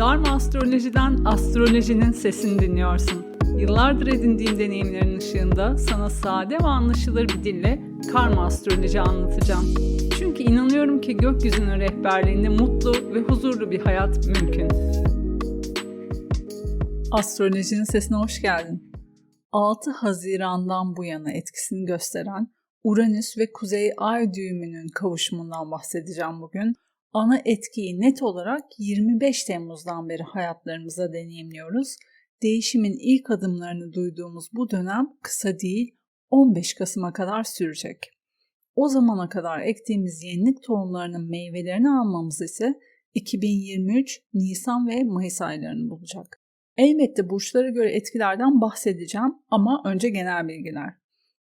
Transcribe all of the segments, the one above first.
Dharma Astroloji'den astrolojinin sesini dinliyorsun. Yıllardır edindiğim deneyimlerin ışığında sana sade ve anlaşılır bir dille karma astroloji anlatacağım. Çünkü inanıyorum ki gökyüzünün rehberliğinde mutlu ve huzurlu bir hayat mümkün. Astrolojinin sesine hoş geldin. 6 Haziran'dan bu yana etkisini gösteren Uranüs ve Kuzey Ay düğümünün kavuşumundan bahsedeceğim bugün. Ana etkiyi net olarak 25 Temmuz'dan beri hayatlarımıza deneyimliyoruz. Değişimin ilk adımlarını duyduğumuz bu dönem kısa değil, 15 Kasım'a kadar sürecek. O zamana kadar ektiğimiz yenilik tohumlarının meyvelerini almamız ise 2023 Nisan ve Mayıs aylarını bulacak. Elbette burçlara göre etkilerden bahsedeceğim ama önce genel bilgiler.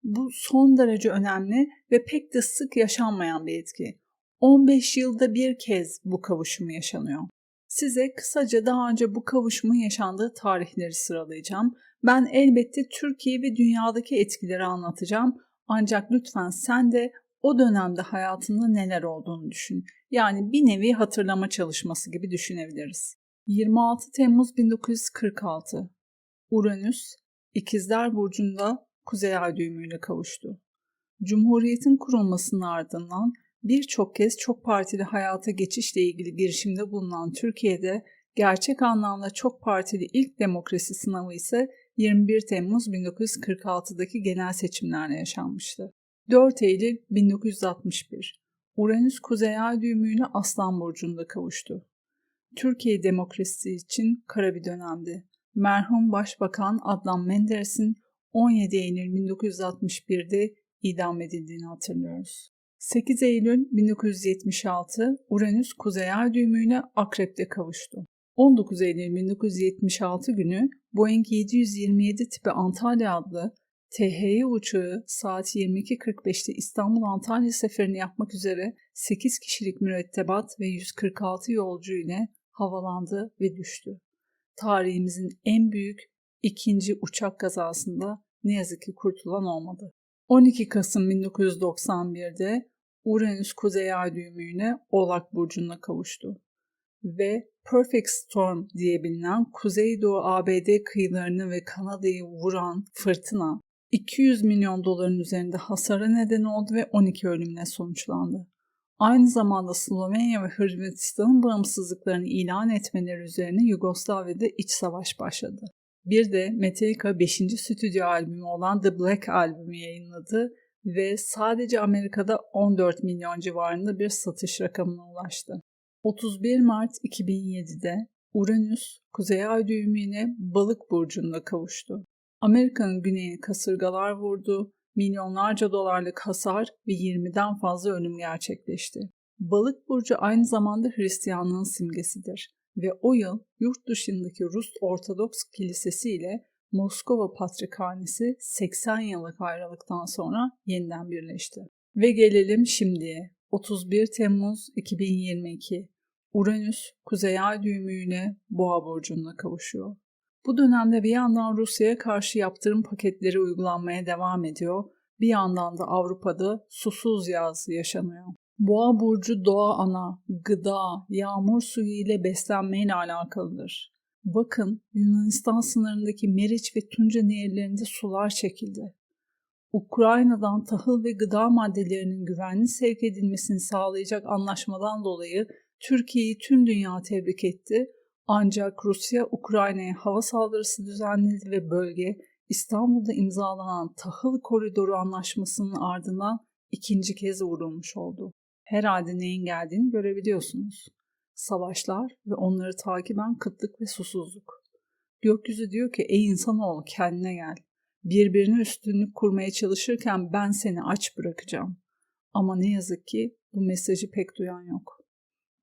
Bu son derece önemli ve pek de sık yaşanmayan bir etki. 15 yılda bir kez bu kavuşum yaşanıyor. Size kısaca daha önce bu kavuşumun yaşandığı tarihleri sıralayacağım. Ben elbette Türkiye ve dünyadaki etkileri anlatacağım. Ancak lütfen sen de o dönemde hayatında neler olduğunu düşün. Yani bir nevi hatırlama çalışması gibi düşünebiliriz. 26 Temmuz 1946 Uranüs İkizler Burcu'nda Kuzey Ay düğümüyle kavuştu. Cumhuriyetin kurulmasının ardından birçok kez çok partili hayata geçişle ilgili girişimde bulunan Türkiye'de gerçek anlamda çok partili ilk demokrasi sınavı ise 21 Temmuz 1946'daki genel seçimlerle yaşanmıştı. 4 Eylül 1961 Uranüs Kuzey Ay düğümüyle Aslan Burcu'nda kavuştu. Türkiye demokrasisi için kara bir dönemdi. Merhum Başbakan Adnan Menderes'in 17 Eylül 1961'de idam edildiğini hatırlıyoruz. 8 Eylül 1976 Uranüs Kuzey Ay düğümüyle Akrep'te kavuştu. 19 Eylül 1976 günü Boeing 727 tipi Antalya adlı THY uçağı saat 22.45'te İstanbul-Antalya seferini yapmak üzere 8 kişilik mürettebat ve 146 yolcu ile havalandı ve düştü. Tarihimizin en büyük ikinci uçak kazasında ne yazık ki kurtulan olmadı. 12 Kasım 1991'de Uranüs Kuzey Ay düğümüyle Oğlak Burcu'na kavuştu. Ve Perfect Storm diye bilinen Kuzeydoğu ABD kıyılarını ve Kanada'yı vuran fırtına 200 milyon doların üzerinde hasara neden oldu ve 12 ölümle sonuçlandı. Aynı zamanda Slovenya ve Hırvatistan'ın bağımsızlıklarını ilan etmeleri üzerine Yugoslavya'da iç savaş başladı. Bir de Metallica 5. stüdyo albümü olan The Black albümü yayınladı ve sadece Amerika'da 14 milyon civarında bir satış rakamına ulaştı. 31 Mart 2007'de Uranüs Kuzey Ay düğümüne Balık burcunda kavuştu. Amerika'nın güneyine kasırgalar vurdu, milyonlarca dolarlık hasar ve 20'den fazla ölüm gerçekleşti. Balık burcu aynı zamanda Hristiyanlığın simgesidir ve o yıl yurt dışındaki Rus Ortodoks Kilisesi ile Moskova Patrikhanesi 80 yıllık ayrılıktan sonra yeniden birleşti. Ve gelelim şimdiye. 31 Temmuz 2022 Uranüs Kuzey Ay düğümüyle Boğa burcuna kavuşuyor. Bu dönemde bir yandan Rusya'ya karşı yaptırım paketleri uygulanmaya devam ediyor, bir yandan da Avrupa'da susuz yaz yaşanıyor. Boğa burcu doğa ana, gıda, yağmur suyu ile beslenmeyle alakalıdır. Bakın Yunanistan sınırındaki Meriç ve Tunca nehirlerinde sular çekildi. Ukrayna'dan tahıl ve gıda maddelerinin güvenli sevk edilmesini sağlayacak anlaşmadan dolayı Türkiye'yi tüm dünya tebrik etti. Ancak Rusya Ukrayna'ya hava saldırısı düzenledi ve bölge İstanbul'da imzalanan tahıl koridoru anlaşmasının ardından ikinci kez vurulmuş oldu. Herhalde neyin geldiğini görebiliyorsunuz. Savaşlar ve onları takiben kıtlık ve susuzluk. Gökyüzü diyor ki ey insanoğlu kendine gel. Birbirine üstünlük kurmaya çalışırken ben seni aç bırakacağım. Ama ne yazık ki bu mesajı pek duyan yok.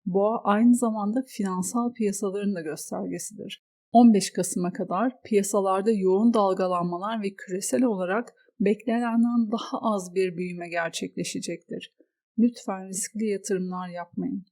Boğa aynı zamanda finansal piyasaların da göstergesidir. 15 Kasım'a kadar piyasalarda yoğun dalgalanmalar ve küresel olarak beklenenden daha az bir büyüme gerçekleşecektir. Lütfen riskli yatırımlar yapmayın.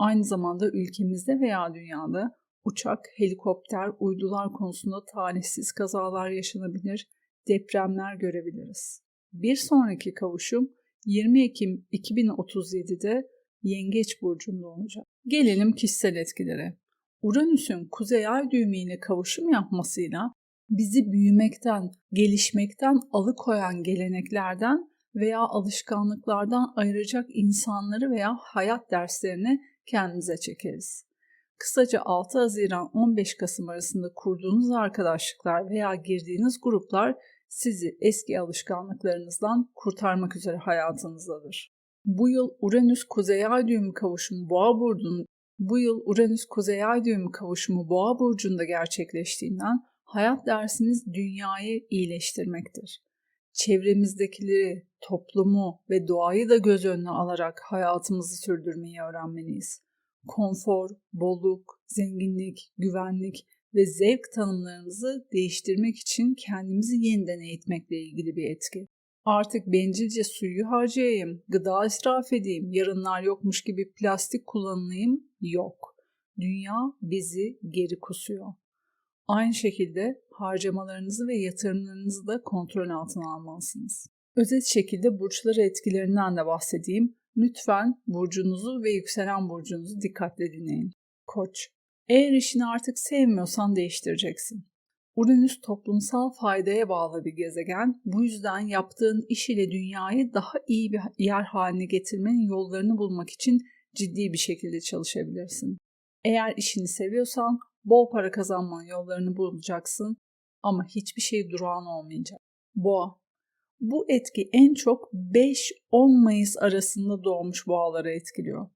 Aynı zamanda ülkemizde veya dünyada uçak, helikopter, uydular konusunda talihsiz kazalar yaşanabilir, depremler görebiliriz. Bir sonraki kavuşum 20 Ekim 2037'de Yengeç burcunda olacak. Gelelim kişisel etkilere. Uranüs'ün kuzey ay düğümüyle kavuşum yapmasıyla bizi büyümekten, gelişmekten alıkoyan geleneklerden veya alışkanlıklardan ayıracak insanları veya hayat derslerini kendimize çekeriz. Kısaca 6 Haziran 15 Kasım arasında kurduğunuz arkadaşlıklar veya girdiğiniz gruplar sizi eski alışkanlıklarınızdan kurtarmak üzere hayatınızdadır. Bu yıl Uranüs Kuzey Ay düğümü kavuşumu Boğa burcunun bu yıl Uranüs Kuzey Ay düğümü kavuşumu Boğa burcunda gerçekleştiğinden hayat dersimiz dünyayı iyileştirmektir. Çevremizdekileri, toplumu ve doğayı da göz önüne alarak hayatımızı sürdürmeyi öğrenmeliyiz. Konfor, bolluk, zenginlik, güvenlik ve zevk tanımlarımızı değiştirmek için kendimizi yeniden eğitmekle ilgili bir etki. Artık bencilce suyu harcayayım, gıda israf edeyim, yarınlar yokmuş gibi plastik kullanayım yok. Dünya bizi geri kusuyor. Aynı şekilde harcamalarınızı ve yatırımlarınızı da kontrol altına almalısınız. Özet şekilde burçları etkilerinden de bahsedeyim. Lütfen burcunuzu ve yükselen burcunuzu dikkatle dinleyin. Koç, eğer işini artık sevmiyorsan değiştireceksin. Uranüs toplumsal faydaya bağlı bir gezegen. Bu yüzden yaptığın iş ile dünyayı daha iyi bir yer haline getirmenin yollarını bulmak için ciddi bir şekilde çalışabilirsin. Eğer işini seviyorsan bol para kazanmanın yollarını bulacaksın ama hiçbir şey durağan olmayacak. Boğa bu etki en çok 5-10 Mayıs arasında doğmuş boğaları etkiliyor.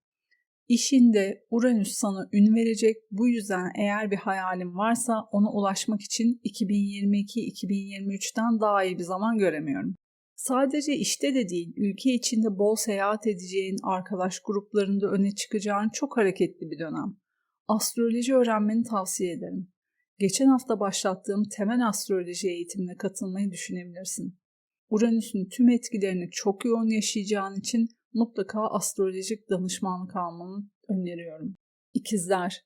İşinde Uranüs sana ün verecek. Bu yüzden eğer bir hayalin varsa ona ulaşmak için 2022-2023'ten daha iyi bir zaman göremiyorum. Sadece işte de değil, ülke içinde bol seyahat edeceğin, arkadaş gruplarında öne çıkacağın çok hareketli bir dönem. Astroloji öğrenmeni tavsiye ederim. Geçen hafta başlattığım temel astroloji eğitimine katılmayı düşünebilirsin. Uranüs'ün tüm etkilerini çok yoğun yaşayacağın için mutlaka astrolojik danışmanlık almanı öneriyorum. İkizler,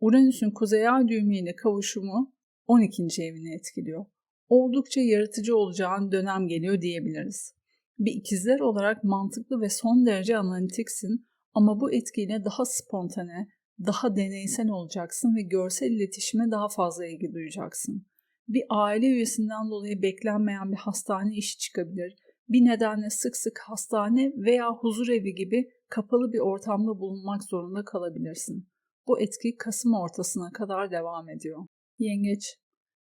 Uranüs'ün kuzey ay düğümüyle kavuşumu 12. evini etkiliyor. Oldukça yaratıcı olacağın dönem geliyor diyebiliriz. Bir ikizler olarak mantıklı ve son derece analitiksin ama bu etkiyle daha spontane, daha deneysel olacaksın ve görsel iletişime daha fazla ilgi duyacaksın. Bir aile üyesinden dolayı beklenmeyen bir hastane işi çıkabilir bir nedenle sık sık hastane veya huzur evi gibi kapalı bir ortamda bulunmak zorunda kalabilirsin. Bu etki Kasım ortasına kadar devam ediyor. Yengeç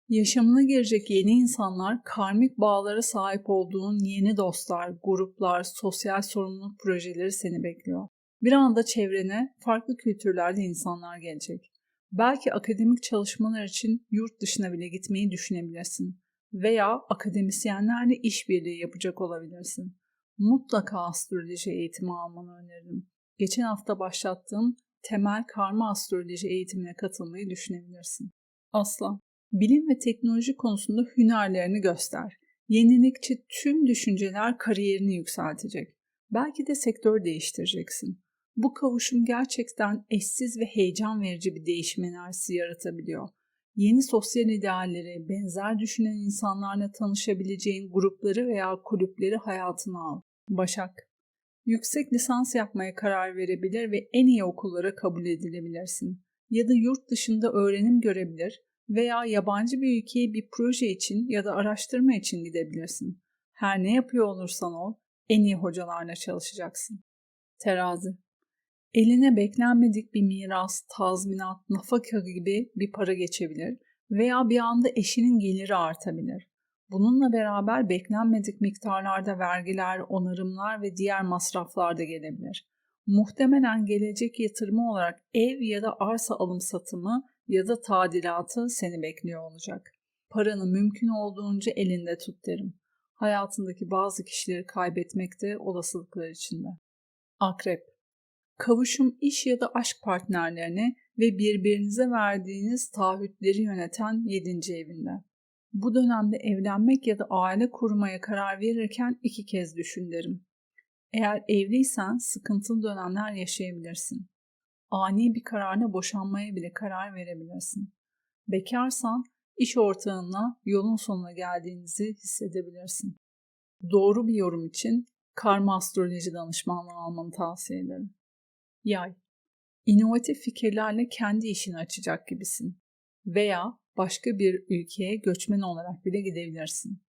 Yaşamına girecek yeni insanlar, karmik bağlara sahip olduğun yeni dostlar, gruplar, sosyal sorumluluk projeleri seni bekliyor. Bir anda çevrene farklı kültürlerde insanlar gelecek. Belki akademik çalışmalar için yurt dışına bile gitmeyi düşünebilirsin veya akademisyenlerle işbirliği yapacak olabilirsin. Mutlaka astroloji eğitimi almanı öneririm. Geçen hafta başlattığım temel karma astroloji eğitimine katılmayı düşünebilirsin. Aslan, bilim ve teknoloji konusunda hünerlerini göster. Yenilikçi tüm düşünceler kariyerini yükseltecek. Belki de sektör değiştireceksin. Bu kavuşum gerçekten eşsiz ve heyecan verici bir değişim enerjisi yaratabiliyor yeni sosyal idealleri, benzer düşünen insanlarla tanışabileceğin grupları veya kulüpleri hayatına al. Başak Yüksek lisans yapmaya karar verebilir ve en iyi okullara kabul edilebilirsin. Ya da yurt dışında öğrenim görebilir veya yabancı bir ülkeye bir proje için ya da araştırma için gidebilirsin. Her ne yapıyor olursan ol, en iyi hocalarla çalışacaksın. Terazi Eline beklenmedik bir miras, tazminat, nafaka gibi bir para geçebilir veya bir anda eşinin geliri artabilir. Bununla beraber beklenmedik miktarlarda vergiler, onarımlar ve diğer masraflar da gelebilir. Muhtemelen gelecek yatırımı olarak ev ya da arsa alım satımı ya da tadilatı seni bekliyor olacak. Paranı mümkün olduğunca elinde tut derim. Hayatındaki bazı kişileri kaybetmek de olasılıklar içinde. Akrep Kavuşum iş ya da aşk partnerlerine ve birbirinize verdiğiniz taahhütleri yöneten 7. evinde. Bu dönemde evlenmek ya da aile kurmaya karar verirken iki kez düşün derim. Eğer evliysen sıkıntılı dönemler yaşayabilirsin. Ani bir kararla boşanmaya bile karar verebilirsin. Bekarsan iş ortağınla yolun sonuna geldiğinizi hissedebilirsin. Doğru bir yorum için karma astroloji danışmanlığı almanı tavsiye ederim. Yay İnovatif fikirlerle kendi işini açacak gibisin. Veya başka bir ülkeye göçmen olarak bile gidebilirsin.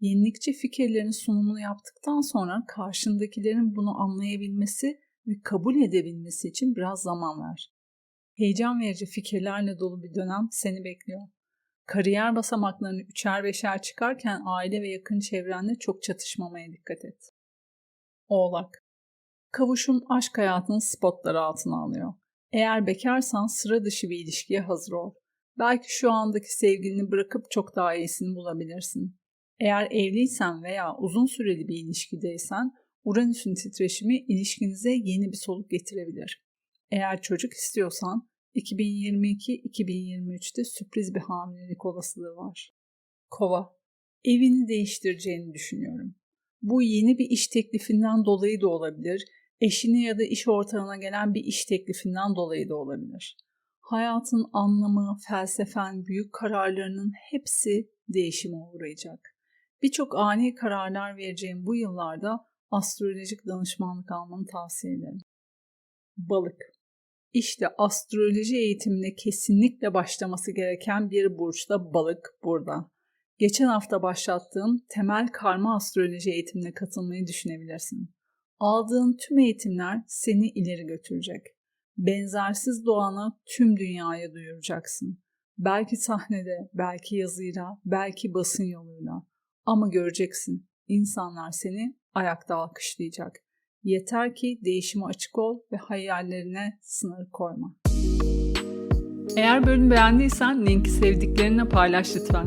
Yenilikçi fikirlerin sunumunu yaptıktan sonra karşındakilerin bunu anlayabilmesi ve kabul edebilmesi için biraz zaman ver. Heyecan verici fikirlerle dolu bir dönem seni bekliyor. Kariyer basamaklarını üçer beşer çıkarken aile ve yakın çevrenle çok çatışmamaya dikkat et. Oğlak Kavuşum aşk hayatının spotları altına alıyor. Eğer bekarsan sıra dışı bir ilişkiye hazır ol. Belki şu andaki sevgilini bırakıp çok daha iyisini bulabilirsin. Eğer evliysen veya uzun süreli bir ilişkideysen Uranüs'ün titreşimi ilişkinize yeni bir soluk getirebilir. Eğer çocuk istiyorsan 2022-2023'te sürpriz bir hamilelik olasılığı var. Kova, evini değiştireceğini düşünüyorum. Bu yeni bir iş teklifinden dolayı da olabilir, eşine ya da iş ortağına gelen bir iş teklifinden dolayı da olabilir. Hayatın anlamı, felsefen, büyük kararlarının hepsi değişime uğrayacak. Birçok ani kararlar vereceğim bu yıllarda astrolojik danışmanlık almanı tavsiye ederim. Balık İşte astroloji eğitimine kesinlikle başlaması gereken bir burçta balık burada. Geçen hafta başlattığım temel karma astroloji eğitimine katılmayı düşünebilirsin. Aldığın tüm eğitimler seni ileri götürecek. Benzersiz doğanı tüm dünyaya duyuracaksın. Belki sahnede, belki yazıyla, belki basın yoluyla. Ama göreceksin, insanlar seni ayakta alkışlayacak. Yeter ki değişime açık ol ve hayallerine sınır koyma. Eğer bölümü beğendiysen linki sevdiklerine paylaş lütfen.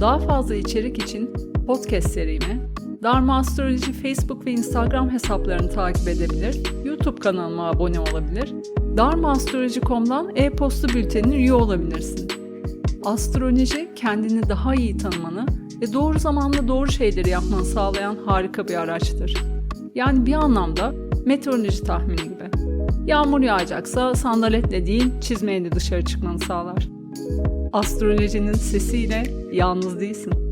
Daha fazla içerik için podcast serimi Dharma Astroloji Facebook ve Instagram hesaplarını takip edebilir, YouTube kanalıma abone olabilir, dharmaastroloji.com'dan e-posta bültenine üye olabilirsin. Astroloji kendini daha iyi tanımanı ve doğru zamanda doğru şeyleri yapmanı sağlayan harika bir araçtır. Yani bir anlamda meteoroloji tahmini gibi. Yağmur yağacaksa sandaletle değil çizmeyle dışarı çıkmanı sağlar. Astrolojinin sesiyle yalnız değilsin.